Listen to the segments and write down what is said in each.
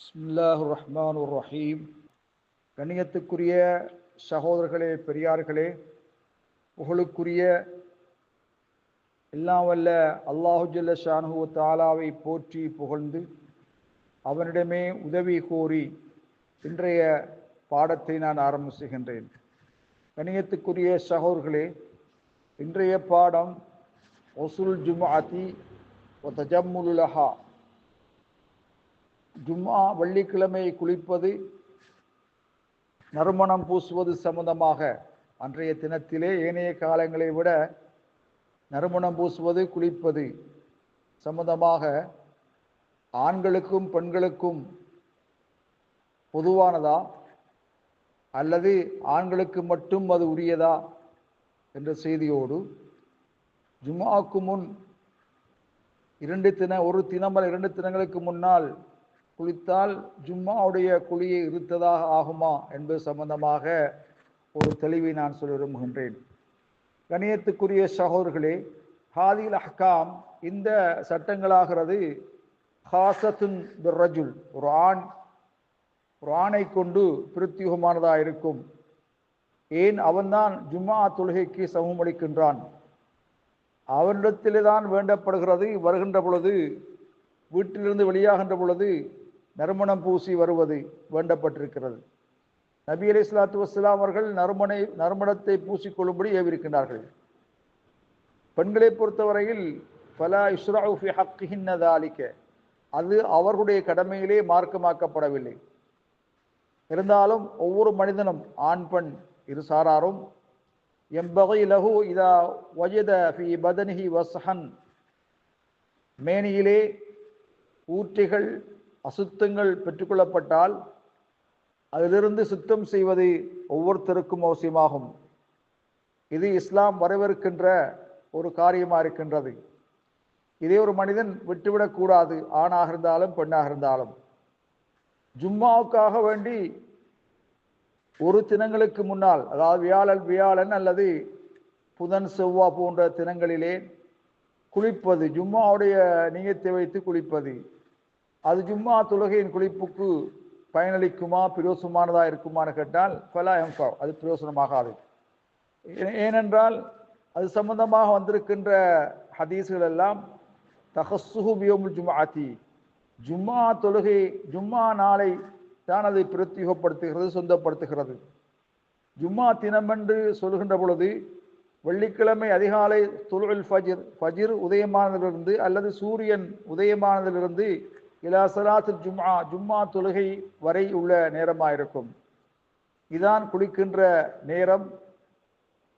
பிஸ்மில்லாஹ் ரஹ்மான் உர் ரஹீம் கண்ணியத்துக்குரிய சகோதரர்களே பெரியார்களே புகழுக்குரிய எல்லாம் வல்ல அல்லாஹுஜல்ல ஷானு தாலாவை போற்றி புகழ்ந்து அவனிடமே உதவி கோரி இன்றைய பாடத்தை நான் ஆரம்பம் செய்கின்றேன். கணியத்துக்குரிய சகோதர்களே இன்றைய பாடம் ஒசுல் ஜுமாத்தி தஜம்முலுலஹா ஜும்மா வெள்ளிக்கிழமை குளிப்பது நறுமணம் பூசுவது சம்பந்தமாக அன்றைய தினத்திலே ஏனைய காலங்களை விட நறுமணம் பூசுவது குளிப்பது சம்பந்தமாக ஆண்களுக்கும் பெண்களுக்கும் பொதுவானதா? அல்லது ஆண்களுக்கு மட்டும் அது உரியதா? என்ற செய்தியோடு ஜும்மாவுக்கு முன் இரண்டு தின ஒரு தினமல் இரண்டு தினங்களுக்கு முன்னால் குளித்தால் ஜும்மாவுடைய குழியை இருத்ததாக ஆகுமா என்பது சம்பந்தமாக ஒரு தெளிவை நான் சொல்ல விரும்புகின்றேன். கணியத்துக்குரிய சகோதர்களே ஹாதில் அஹ்காம் இந்த சட்டங்களாகிறது ஹாசத்துன் ரஜுல் ஒரு ஆண் ஒரு ஆணை கொண்டு பிரத்யுகமானதாக இருக்கும். ஏன் அவன்தான் ஜும்மா தொழுகைக்கு சமமளிக்கின்றான் அவனிடத்திலே தான் வேண்டப்படுகிறது வருகின்ற பொழுது வீட்டிலிருந்து வெளியாகின்ற பொழுது நறுமணம் பூசி வருவது வேண்டப்பட்டிருக்கிறது. நபி அலி இஸ்லாத்து வஸ்லாம் அவர்கள் நறுமணை நறுமணத்தை பூசிக்கொள்ளும்படி ஏவிருக்கிறார்கள் பெண்களை பொறுத்தவரையில் பல இஸ்ராஃபி ஹக்கின்னதாலிக்க அது அவர்களுடைய கடமையிலே மார்க்கமாக்கப்படவில்லை. இருந்தாலும் ஒவ்வொரு மனிதனும் ஆண் பெண் இரு சாராரும் எம்பகை லகு இதா வஜத ஃபி பதனிஹி வசஹன் மேனியிலே ஊற்றிகள் அசுத்தங்கள் பெற்றுக்கொள்ளப்பட்டால் அதிலிருந்து சுத்தம் செய்வது ஒவ்வொருத்தருக்கும் அவசியமாகும். இது இஸ்லாம் வரவிருக்கின்ற ஒரு காரியமாக இருக்கின்றது. இதே ஒரு மனிதன் விட்டுவிடக்கூடாது ஆணாக இருந்தாலும் பெண்ணாக இருந்தாலும். ஜும்மாவுக்காக வேண்டி ஒரு தினங்களுக்கு முன்னால் அதாவது வியாழன் வியாழன் அல்லது புதன் செவ்வா போன்ற தினங்களிலே குளிப்பது ஜும்மாவுடைய நீயத்தை வைத்து குளிப்பது அது ஜும்மா தொழுகையின் குளிப்புக்கு பயனளிக்குமா பிரயோசனமானதா இருக்குமான்னு கேட்டால் ஃபலா எம்ஃபா அது பிரயோசனமாகாது. ஏனென்றால் அது சம்பந்தமாக வந்திருக்கின்ற ஹதீஸுகள் எல்லாம் தஹசுஹு பியோமுல் ஜுமாத்தி ஜும்மா தொழுகை ஜும்மா நாளை தான் அதை பிரத்யுகப்படுத்துகிறது சொந்தப்படுத்துகிறது. ஜும்மா தினமென்று சொல்கின்ற பொழுது வெள்ளிக்கிழமை அதிகாலை தொழுல் ஃபஜிர் ஃபஜிர் உதயமானதிலிருந்து அல்லது சூரியன் உதயமானதிலிருந்து இலா சலாத்து ஜும்மா ஜும்மா தொழுகை வரை உள்ள நேரமாக இருக்கும் இதான் குளிக்கின்ற நேரம்.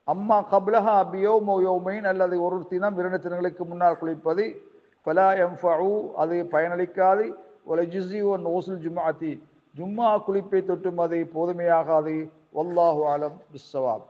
அம்மா கபலஹா பியோமோ யோமைன் அல்லது ஒரு தினம் இரண்டு தினங்களுக்கு முன்னால் குளிப்பது. பலா எம்ஃபு அது பயனளிக்காது. ஒரு ஜிசி ஒன் ஓசுல் ஜும்மாத்தி ஜும்மா குளிப்பை தொட்டும் அது போதுமையாகாது. வல்லாஹு ஆலம் பிஸ்ஸவாப்.